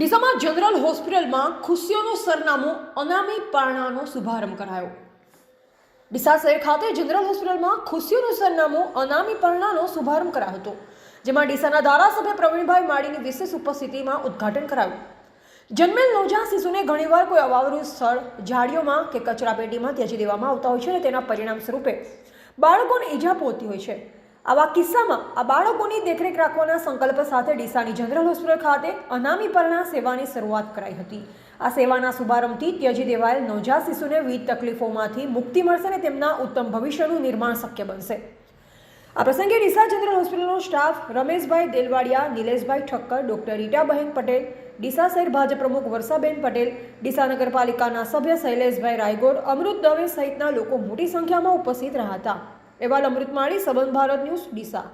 ડીસામાં general હોસ્પિટલમાં ખુશીઓનું સરનામું અનામી પારણાનો શુભારંભ કરાયો. ડીસા શહેર ખાતે જનરલ હોસ્પિટલમાં ખુશીઓનું સરનામું અનામી પરણાનો શુભારંભ કરાયો હતો, જેમાં ડીસાના ધારાસભ્ય પ્રવીણભાઈ માળીની વિશેષ ઉપસ્થિતિમાં ઉદ્ઘાટન કરાયું. જન્મેલ નવજાત શિશુને ઘણીવાર કોઈ અવાવરું સ્થળ, ઝાડીઓમાં કે કચરા પેટીમાં ત્યજી દેવામાં આવતા હોય છે અને તેના પરિણામ સ્વરૂપે બાળકોને ઈજા પહોંચતી હોય છે. આવા કિસ્સામાં આ બાળકોની દેખરેખ રાખવાના સંકલ્પ સાથે ડીસાની જનરલ હોસ્પિટલ ખાતે અનામી પરણા સેવાની શરૂઆત કરાઈ હતી. આ સેવાના શુભારંભથી ત્યજી દેવાયેલ નવજાત શિશુને વિવિધ તકલીફોમાંથી મુક્તિ મળશે અને તેમના ઉત્તમ ભવિષ્યનું નિર્માણ શક્ય બનશે. આ પ્રસંગે ડીસા જનરલ હોસ્પિટલનો સ્ટાફ રમેશભાઈ દેલવાડિયા, નિલેશભાઈ ઠક્કર, ડોક્ટર રીટાબહેન પટેલ, ડીસા શહેર ભાજપ પ્રમુખ વર્ષાબેન પટેલ, ડીસા નગરપાલિકાના સભ્ય શૈલેષભાઈ રાયગોડ અમૃત દવે સહિતના લોકો મોટી સંખ્યામાં ઉપસ્થિત રહ્યા હતા. અહેવાલ અમૃતમાણી સંબંધ ભારત ન્યૂઝ ડીસા.